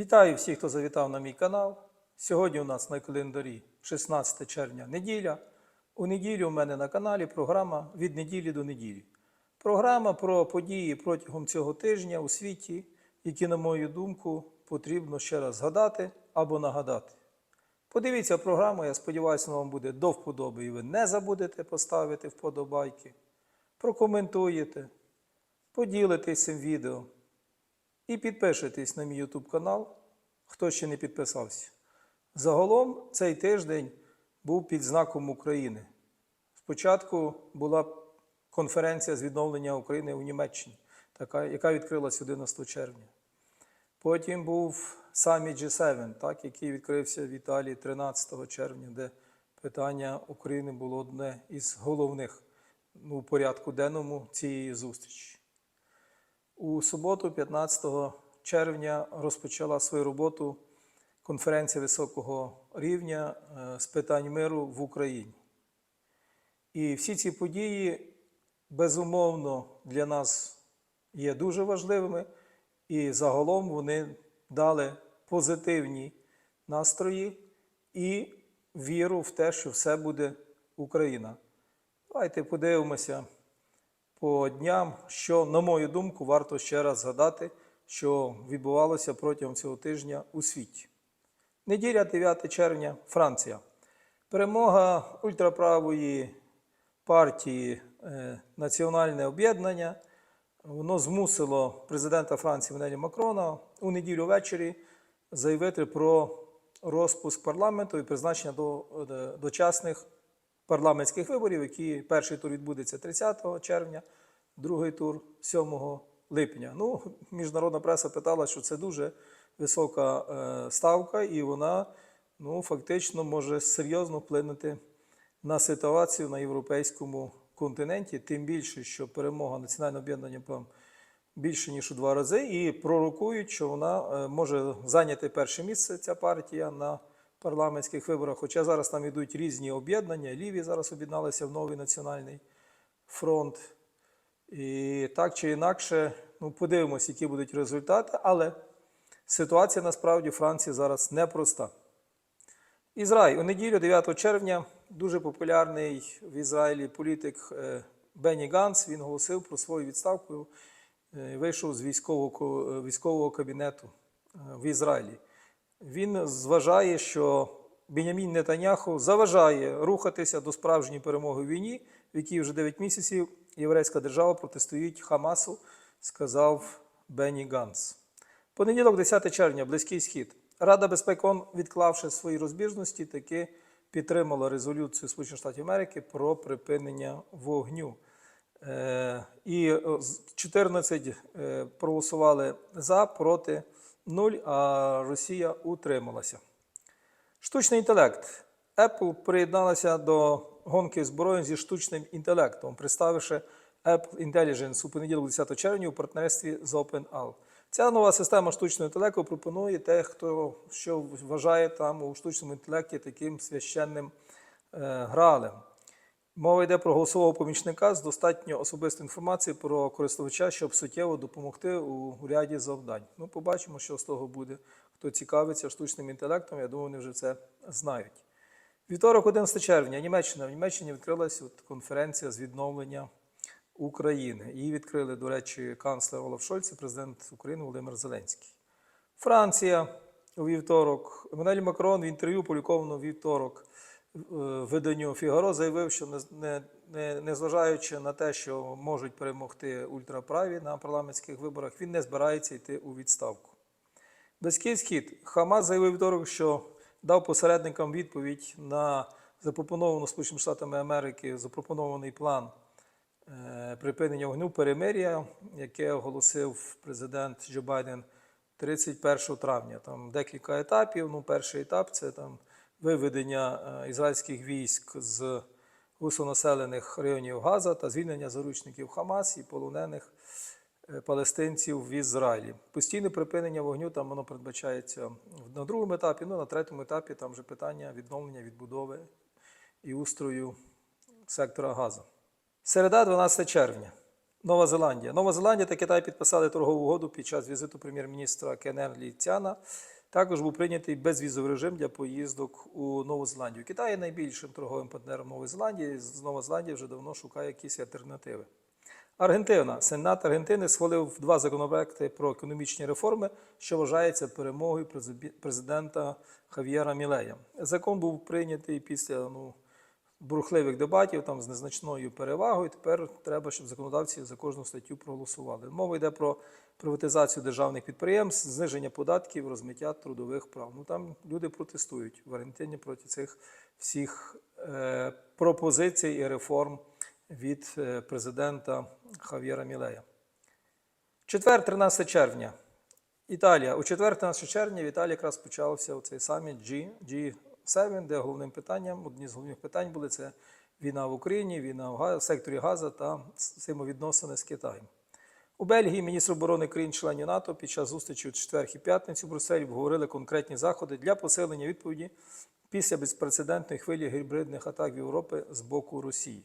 Вітаю всіх, хто завітав на мій канал. Сьогодні у нас на календарі 16 червня неділя. У неділю у мене на каналі програма від неділі до неділі. Програма про події протягом цього тижня у світі, які, на мою думку, потрібно ще раз згадати або нагадати. Подивіться програму, я сподіваюся, вона вам буде до вподоби, і ви не забудете поставити вподобайки, прокоментуєте, поділитесь цим відео і підпишитесь на мій YouTube канал, хто ще не підписався. Загалом цей тиждень був під знаком України. Спочатку була конференція з відновлення України у Німеччині, така, яка відкрилась 11 червня. Потім був саміт G7, так, який відкрився в Італії 13 червня, де питання України було одне із головних ну, порядку денному цієї зустрічі. У суботу, 15 червня, розпочала свою роботу конференція високого рівня е, з питань миру в Україні. І всі ці події, безумовно, для нас є дуже важливими, і загалом вони дали позитивні настрої і віру в те, що все буде Україна. Давайте подивимося по дням, що, на мою думку, варто ще раз згадати, що відбувалося протягом цього тижня у світі. Неділя 9 червня, Франція. Перемога ультраправої партії е, Національне об'єднання. Воно змусило президента Франції Менелі Макрона у неділю ввечері заявити про розпуск парламенту і призначення до е, дочасних парламентських виборів, які перший тур відбудеться 30 червня, другий тур 7 липня. Ну, міжнародна преса питала, що це дуже висока е, ставка, і вона ну, фактично може серйозно вплинути на ситуацію на європейському континенті, тим більше, що перемога національного об'єднання там більше ніж у два рази, і пророкують, що вона е, може зайняти перше місце ця партія на парламентських виборах. Хоча зараз там йдуть різні об'єднання, ліві зараз об'єдналися в новий національний фронт. І так чи інакше, ну, подивимось, які будуть результати, але ситуація насправді в Франції зараз непроста. Ізраїль у неділю, 9 червня, дуже популярний в Ізраїлі політик е, Бенні Ганс. Він оголосив про свою відставку, е, вийшов з військового, е, військового кабінету в Ізраїлі. Він зважає, що Бенямін Нетаняху заважає рухатися до справжньої перемоги в війні, в якій вже 9 місяців єврейська держава протистоїть Хамасу, сказав Бенні Ганс. Понеділок, 10 червня, Близький Схід. Рада безпеки ООН, відклавши свої розбіжності, таки підтримала резолюцію Сполучених Штатів Америки про припинення вогню. Е, І е, 14 е, проголосували за, проти 0, а Росія утрималася. Штучний інтелект. Apple приєдналася до гонки зброї зі штучним інтелектом, представивши Apple Intelligence у понеділок 10 червня у партнерстві з OpenAL. Ця нова система штучного інтелекту пропонує те, хто що вважає там у штучному інтелекті таким священним е, гралем. Мова йде про голосового помічника з достатньо особистої інформації про користувача, щоб суттєво допомогти у ряді завдань. Ну, побачимо, що з того буде. Хто цікавиться штучним інтелектом, я думаю, вони вже це знають. Вівторок, 11 червня, Німеччина. В Німеччині відкрилася конференція з відновлення України. Її відкрили, до речі, канцлер Олаф Шольц і президент України Володимир Зеленський. Франція у вівторок. Еммануель Макрон в інтерв'ю, опубліковано у вівторок е, виданню Фігаро, заявив, що не, не, незважаючи на те, що можуть перемогти ультраправі на парламентських виборах, він не збирається йти у відставку. Близький схід. Хамас заявив вівторок, що дав посередникам відповідь на запропоновану Сполученими Штатами Америки запропонований план е, припинення вогню перемир'я, яке оголосив президент Джо Байден 31 травня. Там декілька етапів. Ну, перший етап це там виведення е, ізраїльських військ з гусонаселених районів Газа та звільнення заручників Хамас і полонених палестинців в Ізраїлі. Постійне припинення вогню там воно передбачається на другому етапі, ну на третьому етапі там вже питання відновлення, відбудови і устрою сектора Газа. Середа, 12 червня. Нова Зеландія. Нова Зеландія та Китай підписали торгову угоду під час візиту прем'єр-міністра Кенен Лі Цяна. Також був прийнятий безвізовий режим для поїздок у Нову Зеландію. Китай є найбільшим торговим партнером Нової Зеландії. З Нова Зеландія вже давно шукає якісь альтернативи. Аргентина. Сенат Аргентини схвалив два законопроекти про економічні реформи, що вважається перемогою президента Хав'єра Мілея. Закон був прийнятий після ну, бурхливих дебатів там, з незначною перевагою. Тепер треба, щоб законодавці за кожну статтю проголосували. Мова йде про приватизацію державних підприємств, зниження податків, розмиття трудових прав. Ну там люди протестують в Аргентині проти цих всіх е, пропозицій і реформ від е, президента Хав'єра Мілея. Четвер, 13 червня. Італія. У четвер, 13 червня в Італії якраз почався цей саміт G, G7, де головним питанням, одні з головних питань були це війна в Україні, війна в секторі Газа та взаємовідносини з Китаєм. У Бельгії міністр оборони країн-членів НАТО під час зустрічі у четвер і п'ятницю в Брюсселі обговорили конкретні заходи для посилення відповіді після безпрецедентної хвилі гібридних атак в Європі з боку Росії.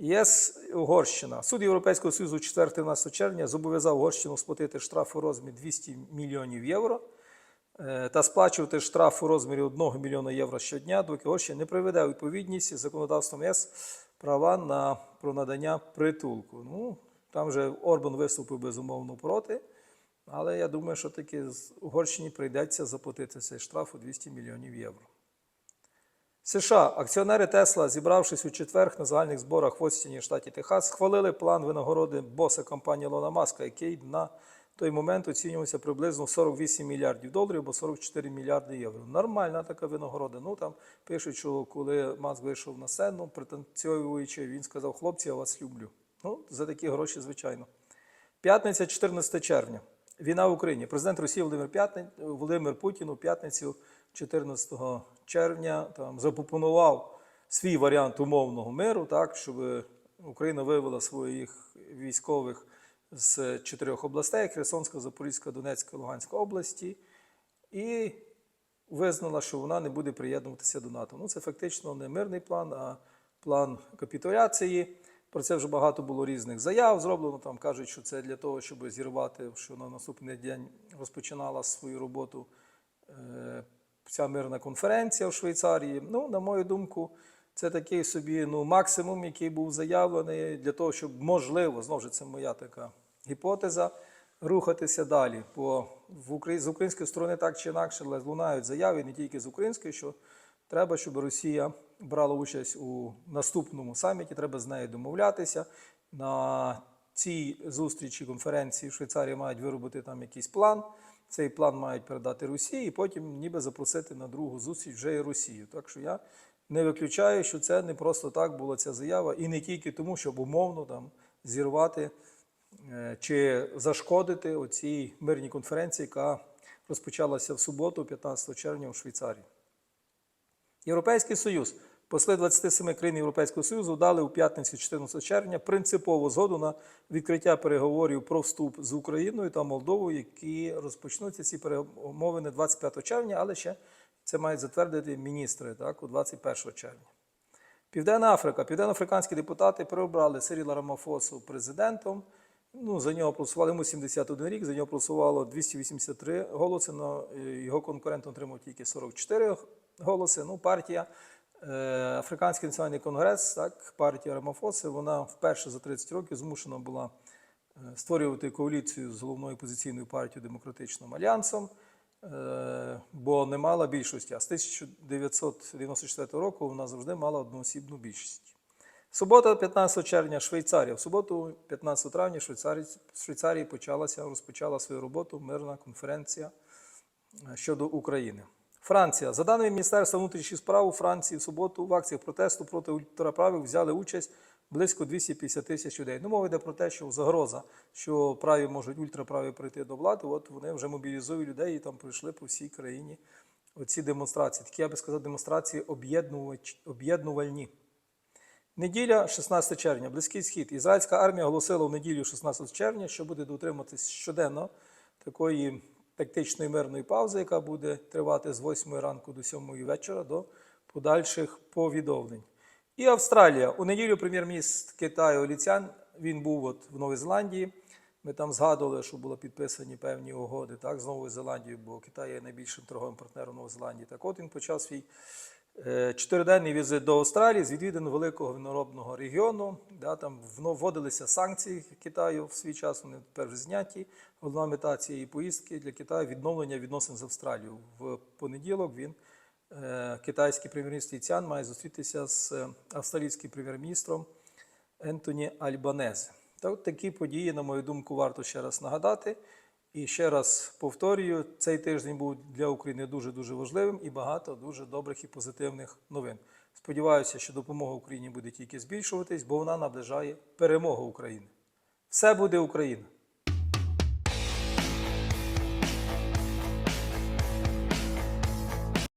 ЄС Угорщина. Суд Європейського Союзу 4-13 червня зобов'язав Угорщину сплатити штраф у розмірі 200 мільйонів євро е, та сплачувати штраф у розмірі 1 мільйона євро щодня, доки Угорщина не приведе відповідність із законодавством ЄС права на про надання притулку. Ну, там вже Орбан виступив безумовно проти, але я думаю, що таки з Угорщині прийдеться заплатити цей штраф у 200 мільйонів євро. США акціонери Тесла, зібравшись у четвер на загальних зборах в Остіні, штаті Техас, схвалили план винагороди боса компанії Лона Маска, який на той момент оцінювався приблизно 48 мільярдів доларів або 44 мільярди євро. Нормальна така винагорода. Ну там пишуть, що коли Маск вийшов на сцену, пританцьовуючи, він сказав: хлопці, я вас люблю. Ну, за такі гроші, звичайно. П'ятниця, 14 червня. Війна в Україні. Президент Росії Володимир, П'ятни... Володимир Путін у п'ятницю 14 червня там, запропонував свій варіант умовного миру, так, щоб Україна вивела своїх військових з чотирьох областей Херсонська, Запорізька, Донецька, Луганська області, і визнала, що вона не буде приєднуватися до НАТО. Ну, це фактично не мирний план, а план капітуляції. Про це вже багато було різних заяв зроблено. Там кажуть, що це для того, щоб зірвати, що на наступний день розпочинала свою роботу е, ця мирна конференція в Швейцарії. Ну, на мою думку, це такий собі ну, максимум, який був заявлений для того, щоб можливо, знову ж це моя така гіпотеза, рухатися далі. Бо в Украї... з української сторони так чи інакше лунають заяви, не тільки з української, що треба, щоб Росія брала участь у наступному саміті, треба з нею домовлятися. На цій зустрічі конференції в Швейцарії мають виробити там якийсь план. Цей план мають передати Росії, і потім ніби запросити на другу зустріч вже і Росію. Так що я не виключаю, що це не просто так була ця заява, і не тільки тому, щоб умовно там зірвати е, чи зашкодити оцій мирній конференції, яка розпочалася в суботу, 15 червня у Швейцарії. Європейський Союз. Посли 27 країн Європейського Союзу дали у п'ятницю 14 червня принципову згоду на відкриття переговорів про вступ з Україною та Молдовою, які розпочнуться ці перемовини 25 червня, але ще це мають затвердити міністри так, у 21 червня. Південна Африка. Південноафриканські депутати переобрали Сиріла Рамафосу президентом. Ну, за нього проголосували йому 71 рік, за нього проголосувало 283 голоси, але його конкурент отримав тільки 44 голоси. Ну, партія Африканський національний конгрес, так, партія Рамафоси, вона вперше за 30 років змушена була е, створювати коаліцію з головною опозиційною партією Демократичним альянсом, е, бо не мала більшості. А з 1994 року вона завжди мала одноосібну більшість. Субота, 15 червня, Швейцарія. В суботу, 15 травня, в Швейцарії, почалася, розпочала свою роботу мирна конференція е, щодо України. Франція. За даними Міністерства внутрішніх справ у Франції в суботу в акціях протесту проти ультраправих взяли участь близько 250 тисяч людей. Ну, мова йде про те, що загроза, що праві можуть ультраправі прийти до влади, от вони вже мобілізують людей і там пройшли по всій країні оці демонстрації. Такі, я би сказав, демонстрації об'єднувальні. Неділя, 16 червня, Близький Схід. Ізраїльська армія оголосила в неділю 16 червня, що буде дотримуватись щоденно такої тактичної мирної паузи, яка буде тривати з 8 ранку до 7 вечора до подальших повідомлень. І Австралія. У неділю прем'єр-міністр Китаю Ліцян, Він був от в Новій Зеландії. Ми там згадували, що були підписані певні угоди так, з Новою Зеландією, бо Китай є найбільшим торговим партнером Нової Зеландії. Так от він почав свій чотириденний візит до Австралії з відвідин великого виноробного регіону. Да, там вводилися санкції Китаю в свій час, вони тепер зняті. Головна мета цієї поїздки для Китаю відновлення відносин з Австралією. В понеділок він, е, китайський прем'єр-міністр Лі має зустрітися з е, австралійським прем'єр-міністром Ентоні Альбанезе. Та такі події, на мою думку, варто ще раз нагадати. І ще раз повторюю, цей тиждень був для України дуже-дуже важливим і багато дуже добрих і позитивних новин. Сподіваюся, що допомога Україні буде тільки збільшуватись, бо вона наближає перемогу України. Все буде Україна!